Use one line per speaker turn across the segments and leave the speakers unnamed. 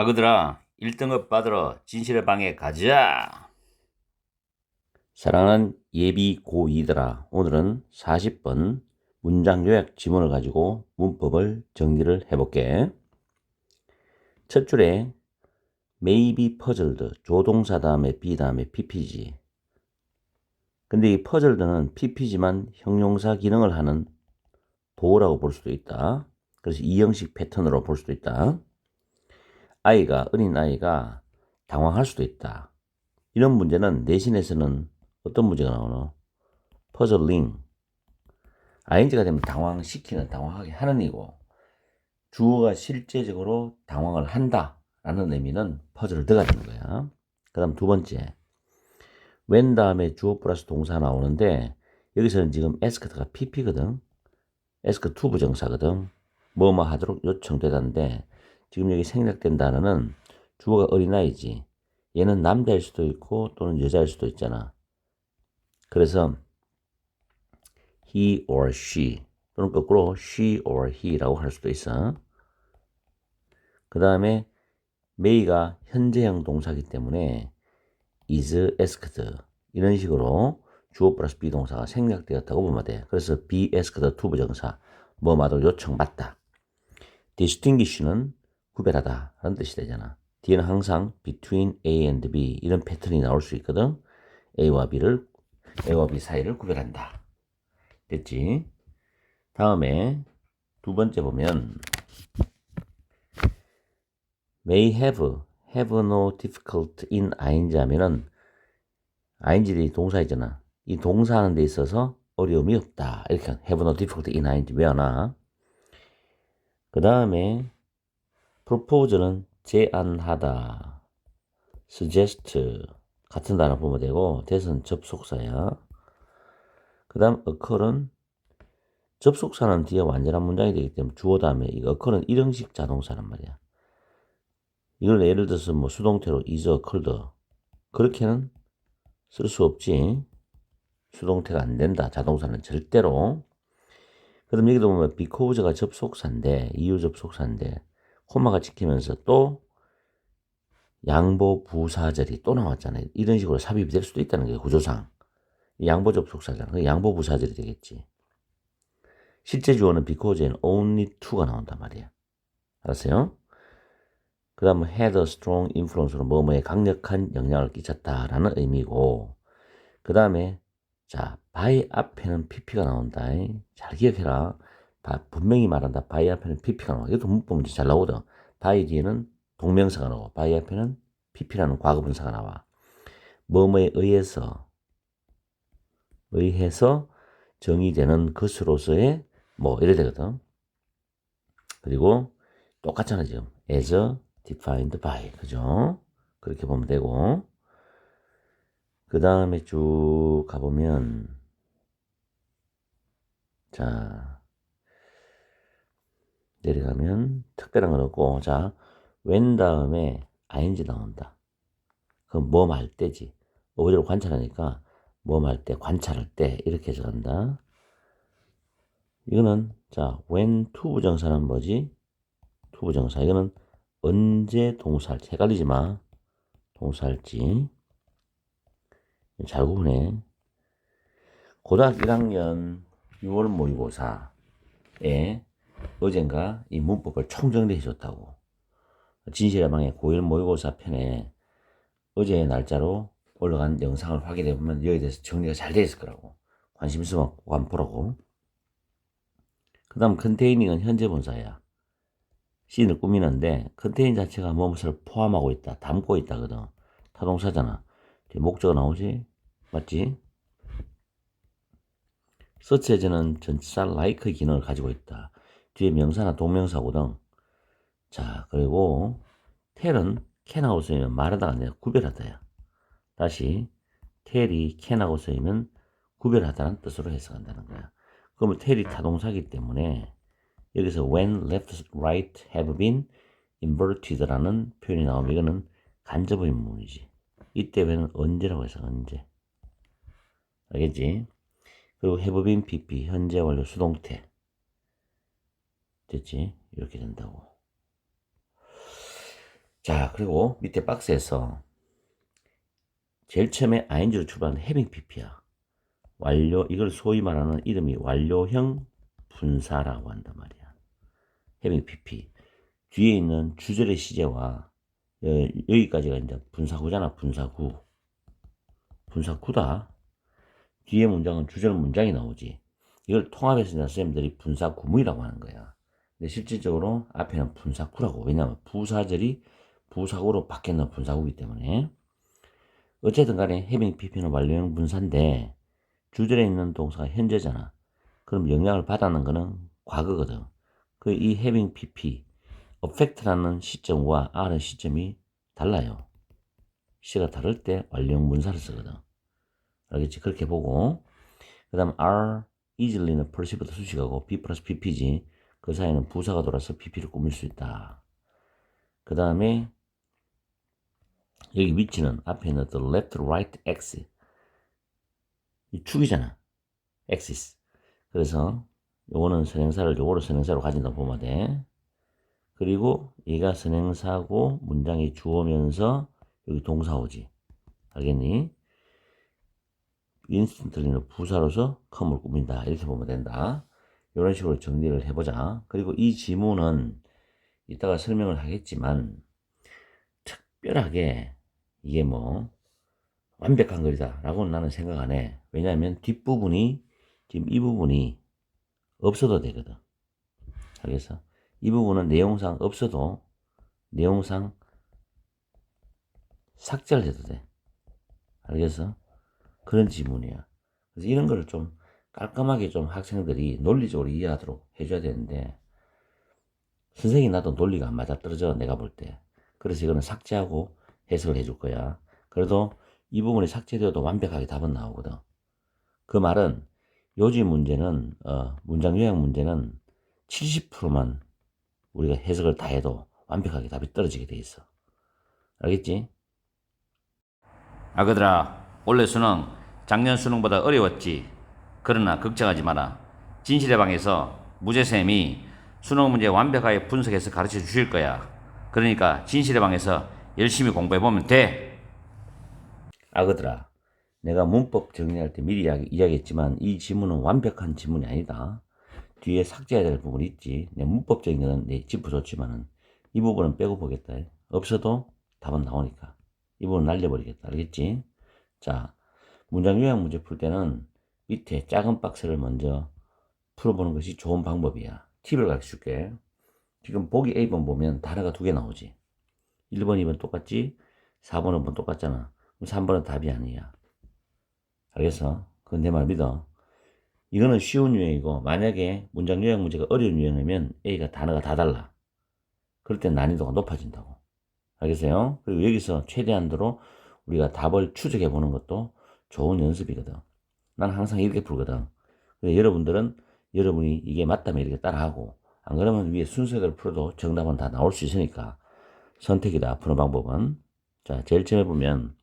아그들아 1등급 받으러 진실의 방에 가자. 사랑하는 예비 고2들아 오늘은 40번 문장 요약 지문을 가지고 문법을 정리를 해볼게. 첫 줄에 may be puzzled 조동사 다음에 be 다음에 ppg. 근데 이 puzzled는 ppg만 형용사 기능을 하는 보호라고 볼 수도 있다. 그래서 이 형식 패턴으로 볼 수도 있다 아이가, 어린 아이가 당황할 수도 있다. 이런 문제는 내신에서는 어떤 문제가 나오노? 퍼즐링. ing가 되면 당황시키는, 당황하게 하는 이고, 주어가 실제적으로 당황을 한다. 라는 의미는 퍼즐을 들어가 되는 거야. 그 다음 두 번째. when 다음에 주어 플러스 동사 나오는데, 여기서는 지금 ask가 pp거든. to 부정사거든. 뭐뭐 하도록 요청되다는데, 지금 여기 생략된 단어는 주어가 어린아이지. 얘는 남자일 수도 있고 또는 여자일 수도 있잖아. 그래서 he or she 또는 거꾸로 she or he라고 할 수도 있어. 그 다음에 may가 현재형 동사기 때문에 is asked 이런 식으로 주어 플러스 비동사가 생략되었다고 보면 돼. 그래서 be asked to 부정사 뭐마도 요청받다. distinguish는 구별하다 라는 뜻이 되잖아. 뒤에는 항상 between A and B 이런 패턴이 나올 수 있거든. A와 B를 A와 B 사이를 구별한다. 됐지? 다음에 두 번째 보면 may have have no difficult in ing 하면은 ing들이 동사이잖아. 이 동사하는 데 있어서 어려움이 없다. 이렇게 have no difficult in ing 외워놔. 그 다음에 propose는 제안하다. suggest 같은 단어 보면 되고 대선 접속사야. 그 다음 occur은 접속사는 뒤에 완전한 문장이 되기 때문에 주어 다음에 이 occur은 일형식 자동사란 말이야. 이걸 예를 들어서 뭐 수동태로 is occurred 그렇게는 쓸 수 없지. 수동태가 안 된다. 자동사는 절대로. 그럼 여기도 보면 because가 접속사인데 이유 접속사인데 코마가 찍히면서 또 양보 부사절이 또 나왔잖아요. 이런 식으로 삽입이 될 수도 있다는 거예요. 구조상. 양보 접속사잖아. 양보 부사절이 되겠지. 실제 주어는 because에는 only to가 나온단 말이야. 알았어요? 그 다음은 had a strong influence로 뭐뭐에 강력한 영향을 끼쳤다라는 의미고 그 다음에 자 by 앞에는 pp가 나온다. 잘 기억해라. 분명히 말한다. 바이 앞에는 pp가 나와. 이것도 문법 문제 잘 나오다. 바이 뒤에는 동명사가 나와. 바이 앞에는 pp라는 과거분사가 나와. 뭐뭐에 의해서 의해서 정의되는 것으로서의 뭐 이래 되거든. 그리고 똑같잖아 지금 as defined by 그죠? 그렇게 보면 되고 그 다음에 쭉 가보면 자 내려가면 특별한 건 없고 자 when 다음에 ing 나온다. 그럼 뭐말 때지. 어디로 관찰하니까 뭐말 때, 관찰할 때 이렇게 해서 간다. 이거는 자 when to 부정사는 뭐지? to 부정사 이거는 언제 동사할지 헷갈리지 마. 동사할지 잘 구분해. 고등학교 1학년 6월 모의고사에 어젠가 이 문법을 총정리해 줬다고. 진실의방의 고1 모의고사 편에 어제의 날짜로 올라간 영상을 확인해 보면 여기에 대해서 정리가 잘 되어 있을 거라고. 관심 있으면 보라고. 그 다음 컨테이닝은 현재 분사야. 씬을 꾸미는데 컨테인 자체가 무엇을 포함하고 있다, 담고 있다거든. 타동사잖아. 목적어 나오지? 맞지? 서치해제는 전치사 like 기능을 가지고 있다. 뒤에 명사나 동명사거든. 자, 그리고 텔은 캔하고 쓰이면 말하다가 아니라 구별하다야. 다시 텔이 캔하고 쓰이면 구별하다는 뜻으로 해석한다는 거야. 그러면 텔이 타동사기 때문에 여기서 when, left, right have been inverted라는 표현이 나오면 이거는 간접 의 문이지. 이때 왜는 언제라고 해서 언제. 알겠지? 그리고 have been pp 현재 완료 수동태. 됐지? 이렇게 된다고. 자, 그리고 밑에 박스에서 제일 처음에 ing로 출발하는 having pp야. 완료, 이걸 소위 말하는 이름이 완료형 분사라고 한단 말이야. having pp. 뒤에 있는 주절의 시제와 여, 여기까지가 이제 분사구잖아, 분사구. 분사구다. 뒤에 문장은 주절 문장이 나오지. 이걸 통합해서 이제 선생님들이 분사구문이라고 하는 거야. 근데 실질적으로 앞에는 분사구라고. 왜냐하면 부사절이 부사구로 바뀌는 분사구이기 때문에. 어쨌든 간에 having pp는 완료형 분사인데 주절에 있는 동사가 현재잖아. 그럼 영향을 받았는 거는 과거거든. 그이 having pp, affect라는 시점과 R의 시점이 달라요. 시가 다를 때 완료형 분사를 쓰거든. 알겠지? 그렇게 보고 그 다음 R easily는 perceive부터 수식하고 B 플러스 PP지 그 사이에는 부사가 돌아서 PP를 꾸밀 수 있다. 그 다음에 여기 위치는 앞에 있는 the left, right, x 이 축이잖아. axis. 그래서 요거는 선행사를 요거를 선행사로 가진다 보면 돼. 그리고 얘가 선행사고 문장이 주어면서 여기 동사 오지. 알겠니? 인스턴트리는 부사로서 컴을 꾸민다. 이렇게 보면 된다. 이런 식으로 정리를 해보자. 그리고 이 지문은 이따가 설명을 하겠지만 특별하게 이게 뭐 완벽한 글이다 라고는 나는 생각 안 해. 왜냐하면 뒷부분이 지금 이 부분이 없어도 되거든. 알겠어? 이 부분은 내용상 없어도 내용상 삭제를 해도 돼. 알겠어? 그런 지문이야. 그래서 이런 거를 좀 깔끔하게 좀 학생들이 논리적으로 이해하도록 해줘야 되는데 선생이 나도 논리가 안 맞아 떨어져 내가 볼 때. 그래서 이거는 삭제하고 해석을 해줄 거야. 그래도 이 부분이 삭제되어도 완벽하게 답은 나오거든. 그 말은 요지 문제는 어, 문장 요약 문제는 70%만 우리가 해석을 다 해도 완벽하게 답이 떨어지게 돼 있어. 알겠지?
아그들아, 올해 수능 작년 수능보다 어려웠지. 그러나 걱정하지 마라. 진실의 방에서 무죄쌤이 수능 문제 완벽하게 분석해서 가르쳐 주실 거야. 그러니까 진실의 방에서 열심히 공부해 보면 돼.
아그들아, 내가 문법 정리할 때 미리 이야기, 이야기 했지만 이 지문은 완벽한 지문이 아니다. 뒤에 삭제해야 될 부분이 있지. 내 문법적인 거는 내 짚어줬지만은 이 부분은 빼고 보겠다. 없어도 답은 나오니까. 이 부분 날려버리겠다. 알겠지? 자, 문장 요약 문제 풀 때는 밑에 작은 박스를 먼저 풀어보는 것이 좋은 방법이야. 팁을 가르쳐 줄게. 지금 보기 A번 보면 단어가 두 개 나오지. 1번, 2번 똑같지? 4번, 5번 똑같잖아. 그럼 3번은 답이 아니야. 알겠어? 그건 내 말 믿어. 이거는 쉬운 유형이고, 만약에 문장 요약 문제가 어려운 유형이면 A가 단어가 다 달라. 그럴 땐 난이도가 높아진다고. 알겠어요? 그리고 여기서 최대한도로 우리가 답을 추적해 보는 것도 좋은 연습이거든. 난 항상 이렇게 풀거든. 근데 여러분들은 여러분이 이게 맞다면 이렇게 따라하고, 안 그러면 위에 순서대로 풀어도 정답은 다 나올 수 있으니까 선택이다. 푸는 방법은. 자, 제일 처음에 보면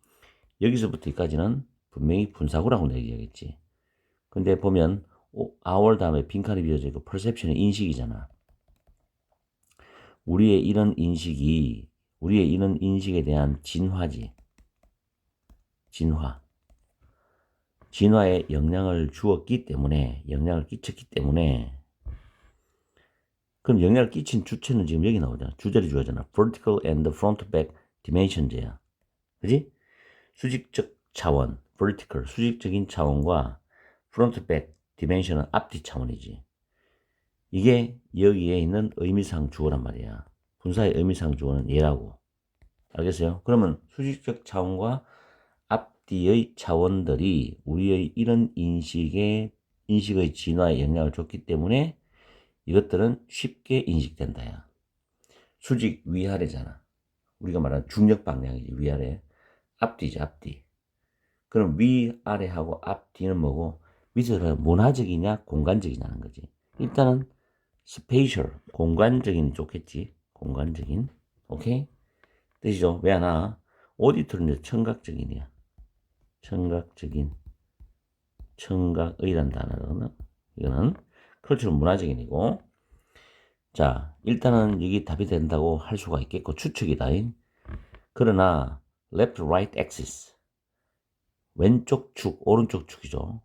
여기서부터 여기까지는 분명히 분사구라고 얘기하겠지. 근데 보면 our 다음에 빈칸이 비어져 있고 perception은 인식이잖아. 우리의 이런 인식이 우리의 이런 인식에 대한 진화지. 진화. 진화에 영향을 주었기 때문에 영향을 끼쳤기 때문에 그럼 영향을 끼친 주체는 지금 여기 나오잖아. 주절이 주어잖아. vertical and front back dimensions야. 그지? 수직적 차원, vertical, 수직적인 차원과 front back dimension은 앞뒤 차원이지. 이게 여기에 있는 의미상 주어란 말이야. 분사의 의미상 주어는 얘라고. 알겠어요? 그러면 수직적 차원과 앞뒤의 차원들이 우리의 이런 인식에, 인식의 진화에 영향을 줬기 때문에 이것들은 쉽게 인식된다야. 수직 위아래잖아. 우리가 말하는 중력 방향이지, 위아래. 앞뒤지, 앞뒤. 그럼 위아래하고 앞뒤는 뭐고, 밑에서 문화적이냐, 공간적이냐는 거지. 일단은 스페이셜, 공간적인 좋겠지. 공간적인. 오케이? 뜻이죠? 왜 하나? 오디터는 청각적인이야. 청각적인. 청각의란 단어는, 이거는 컬처는 문화적인이고. 자, 일단은 여기 답이 된다고 할 수가 있겠고, 추측이다. 그러나 left right axis 왼쪽 축 오른쪽 축이죠.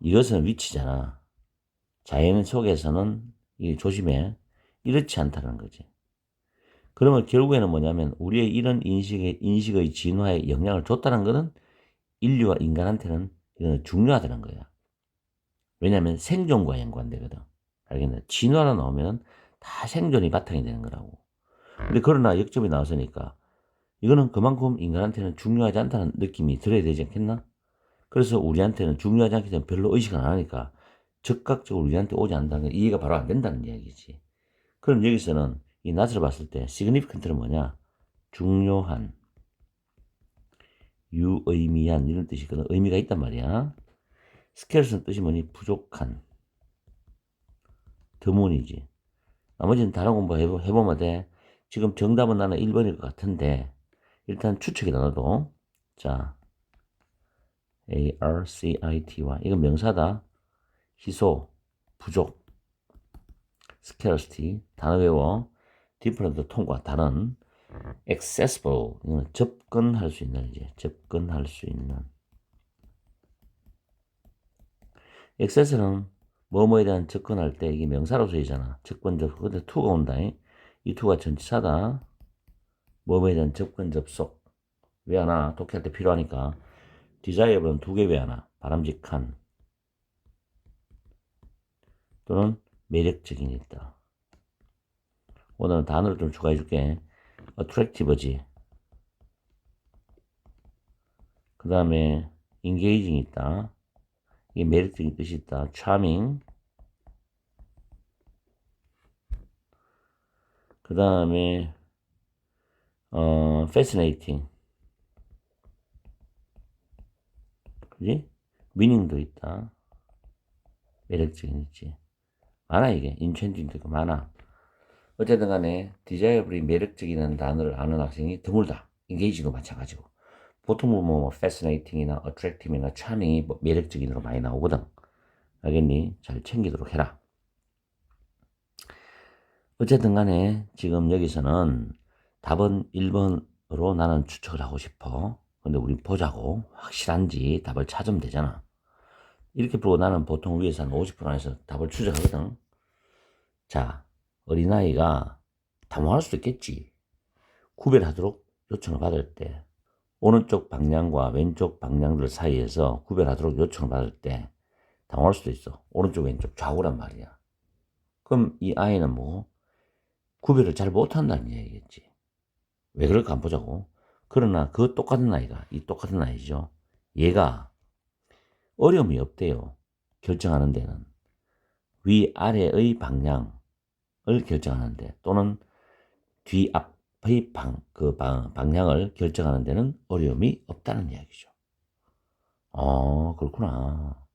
이것은 위치잖아. 자연 속에서는 이 조심해 이렇지 않다는 거지. 그러면 결국에는 뭐냐면 우리의 이런 인식의 인식의 진화에 영향을 줬다는 것은 인류와 인간한테는 이거는 중요하다는 거야. 왜냐하면 생존과 연관되거든. 알겠나? 진화로 나오면 다 생존이 바탕이 되는 거라고. 근데 그러나 역점이 나왔으니까 이거는 그만큼 인간한테는 중요하지 않다는 느낌이 들어야 되지 않겠나? 그래서 우리한테는 중요하지 않기 때문에 별로 의식을 안 하니까 즉각적으로 우리한테 오지 않는다는 건 이해가 바로 안 된다는 이야기지. 그럼 여기서는 이 낫을 봤을 때 significant는 뭐냐? 중요한, 유의미한 이런 뜻이 있거든. 의미가 있단 말이야. scarce는 뜻이 뭐니? 부족한, 드문이지. 나머지는 다른 공부 해보, 해보면 돼. 지금 정답은 나는 1번일 것 같은데 일단 추측이다 너도. 자, A R C I T Y 이건 명사다. 희소, 부족, scarcity 단어 외워. different 통과 다른 accessible 이거는 접근할 수 있는 이제 접근할 수 있는 access는 뭐뭐에 대한 접근할 때 이게 명사로 쓰이잖아. 접근 접속. 근데 to가 온다. 이 to가 전치사다. 뭐뭐에 대한 접근 접속. 왜 하나? 독해할 때 필요하니까. desirable은 두개 왜 하나? 바람직한. 또는 매력적인 있다. 오늘은 단어를 좀 추가해 줄게. Attractive지. 그 다음에 engaging 있다. 이게 매력적인 뜻이 있다. charming. 그 다음에 어, fascinating. 그지? meaning도 있다. 매력적인 있지. 많아 이게. enchanting도 있고 많아. 어쨌든 간에 desirable이 매력적이라는 단어를 아는 학생이 드물다. engaging도 마찬가지고. 보통 보면 뭐 fascinating이나 attractive이나 charming이 뭐 매력적인으로 많이 나오거든. 알겠니? 잘 챙기도록 해라. 어쨌든 간에 지금 여기서는 답은 1번으로 나는 추측을 하고 싶어. 근데 우리 보자고 확실한지 답을 찾으면 되잖아. 이렇게 보고 나는 보통 위에서 한 50분 안에서 답을 추적하거든. 자, 어린아이가 당황할 수도 있겠지. 구별하도록 요청을 받을 때, 오른쪽 방향과 왼쪽 방향들 사이에서 구별하도록 요청을 받을 때 당황할 수도 있어. 오른쪽, 왼쪽, 좌우란 말이야. 그럼 이 아이는 뭐, 구별을 잘 못한다는 얘기겠지. 왜 그럴까 한번 보자고. 그러나 그 똑같은 아이가, 이 똑같은 아이죠. 얘가 어려움이 없대요. 결정하는 데는. 위아래의 방향을 결정하는데 또는 뒤앞의 방, 그 방, 방향을 결정하는 데는 어려움이 없다는 이야기죠. 어, 그렇구나.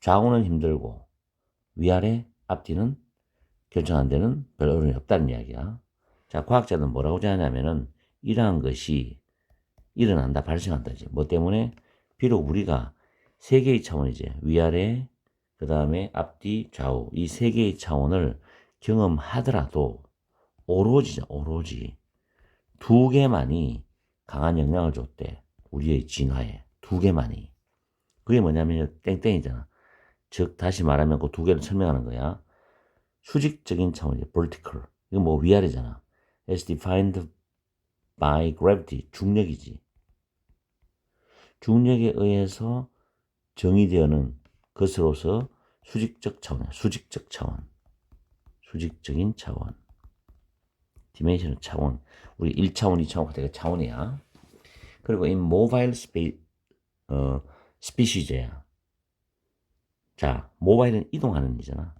좌우는 힘들고 위아래 앞뒤는 결정하는 데는 별 어려움이 없다는 이야기야. 자, 과학자는 뭐라고 하냐면은 이러한 것이 일어난다, 발생한다지. 뭐 때문에? 비록 우리가 세 개의 차원이지. 위아래, 그 다음에 앞뒤, 좌우. 이 세 개의 차원을 경험하더라도 오로지, 오로지 두 개만이 강한 영향을 줬대. 우리의 진화에. 두 개만이. 그게 뭐냐면 땡땡이잖아. 즉, 다시 말하면 그 두 개를 설명하는 거야. 수직적인 차원이지. vertical. 이건 뭐 위아래잖아. as defined by gravity. 중력이지. 중력에 의해서 정의되어는 것으로서 수직적 차원, 수직적 차원, 수직적인 차원, 디멘션 차원, 우리 1차원, 2차원 되게 차원이야. 그리고 이 모바일 스페 어 스피시즈야. 자, 모바일은 이동하는 이잖아.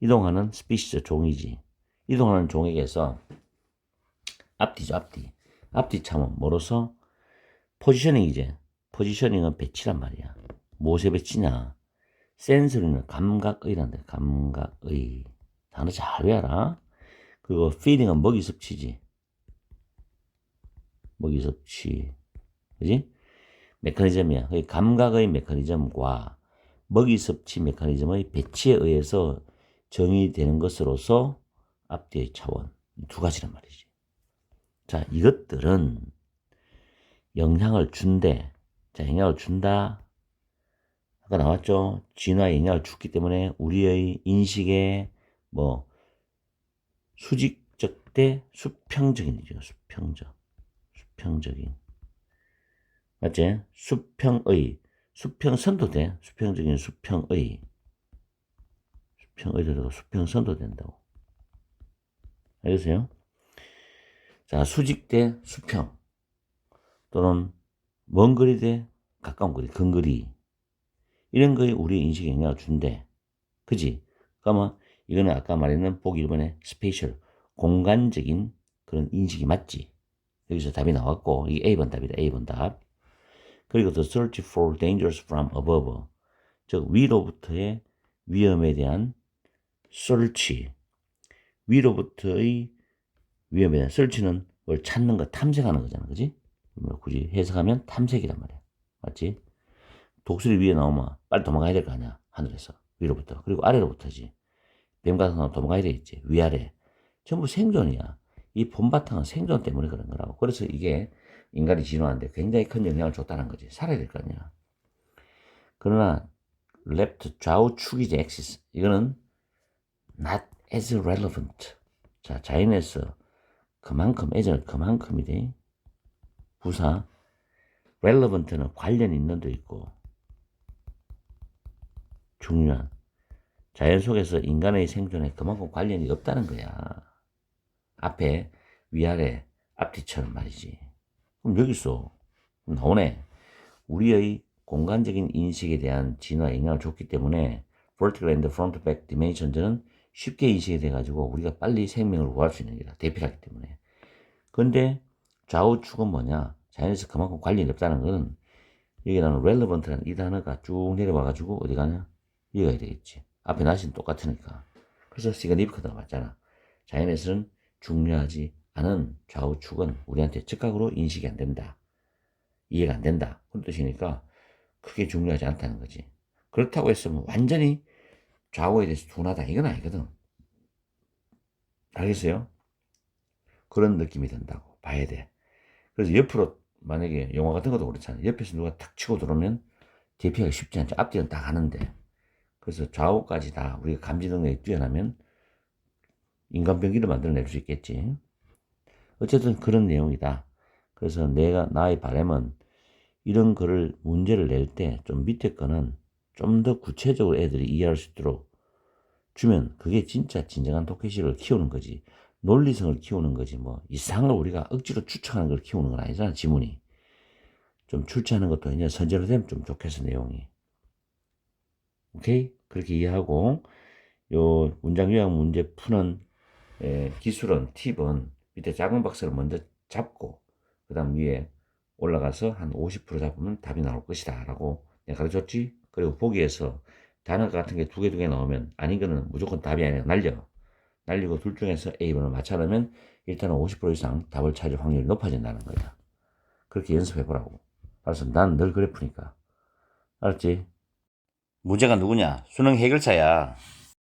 이동하는 스피시즈 종이지. 이동하는 종에게서 앞뒤죠, 앞뒤. 앞뒤 차원 뭐로서 포지셔닝이지. 포지셔닝은 배치란 말이야. 무엇의 배치냐? 센서리는 감각의란다. 감각의. 단어 잘 외워라. 그리고 feeding은 먹이 섭취지. 먹이 섭취. 그지? 메커니즘이야. 그 감각의 메커니즘과 먹이 섭취 메커니즘의 배치에 의해서 정의되는 것으로서 앞뒤의 차원. 두 가지란 말이지. 자, 이것들은 영향을 준대. 자, 영향을 준다. 아까 나왔죠? 진화에 영향을 주기 때문에 우리의 인식에 뭐 수직적 대 수평적인 이죠. 수평적. 수평적인. 맞지? 수평의. 수평선도 돼. 수평적인 수평의. 수평의도 수평선도 된다고. 알겠어요? 자, 수직 대 수평. 또는 먼 거리 대 가까운 거리, 근거리. 이런 거에 우리 인식에 영향을 준대. 그지? 그러면 이거는 아까 말했는 보기 1번의 스페셜, 공간적인 그런 인식이 맞지? 여기서 답이 나왔고, 이게 A번 답이다, A번 답. 그리고 the search for dangers from above. 즉, 위로부터의 위험에 대한 search. 위로부터의 위험에 대한 search는 뭘 찾는 거, 탐색하는 거잖아. 그지? 뭐 굳이 해석하면 탐색이란 말이야. 맞지? 독수리 위에 나오면 빨리 도망가야 될 거 아니야. 하늘에서. 위로부터. 그리고 아래로부터지. 뱀 같은 거 도망가야 되겠지. 위아래. 전부 생존이야. 이 본바탕은 생존 때문에 그런 거라고. 그래서 이게 인간이 진화하는데 굉장히 큰 영향을 줬다는 거지. 살아야 될 거 아니야. 그러나 left 좌우축이지 axis. 이거는 not as relevant. 자, 자연에서 그만큼 애절 그만큼이 돼. 부사 relevant는 관련 있는도 있고 중요한 자연 속에서 인간의 생존에 그만큼 관련이 없다는 거야. 앞에 위아래 앞뒤처럼 말이지. 그럼 여기서 나오네. 우리의 공간적인 인식에 대한 진화 영향을 줬기 때문에 vertical and front back dimensions는 쉽게 인식이 돼가지고 우리가 빨리 생명을 구할 수 있는 게다. 대피하기 때문에. 근데 좌우축은 뭐냐? 자연에서 그만큼 관련이 없다는 것은 여기 나는 relevant라는 이 단어가 쭉 내려와가지고 어디 가냐? 이해가 되겠지. 앞에 날씨는 똑같으니까. 그래서 시그니피컨트가 맞잖아. 자연에서는 중요하지 않은 좌우축은 우리한테 즉각으로 인식이 안 된다. 이해가 안 된다. 그런 뜻이니까 크게 중요하지 않다는 거지. 그렇다고 뭐 완전히 좌우에 대해서 둔하다. 이건 아니거든. 알겠어요? 그런 느낌이 든다고 봐야 돼. 그래서 옆으로 만약에 영화 같은 것도 그렇잖아요. 옆에서 누가 탁 치고 들어오면 대피하기 쉽지 않죠. 앞뒤는 딱 하는데. 그래서 좌우까지 다 우리가 감지 능력이 뛰어나면 인간병기를 만들어낼 수 있겠지. 어쨌든 그런 내용이다. 그래서 내가, 나의 바람은 이런 거를 문제를 낼 때 좀 밑에 거는 좀 더 구체적으로 애들이 이해할 수 있도록 주면 그게 진짜 진정한 독해식을 키우는 거지. 논리성을 키우는 거지. 뭐 이상한 걸 우리가 억지로 추측하는 걸 키우는 건 아니잖아. 지문이. 좀 출제하는 것도 이제 선제로 되면 좀 좋겠어. 내용이. 오케이? 그렇게 이해하고 요 문장 요약 문제 푸는 에, 기술은 팁은 밑에 작은 박스를 먼저 잡고 그 다음 위에 올라가서 한 50% 잡으면 답이 나올 것이다 라고 내가 가르쳤지. 그리고 보기에서 단어 같은 게 두 개 두 개 나오면 아닌 거는 무조건 답이 아니라 날려. 날리고 둘 중에서 A번을 맞춰놓으면 일단은 50% 이상 답을 찾을 확률이 높아진다는 거야 그렇게 연습해 보라고. 알았어. 난 늘 그래 푸니까. 알았지?
문제가 누구냐? 수능 해결사야.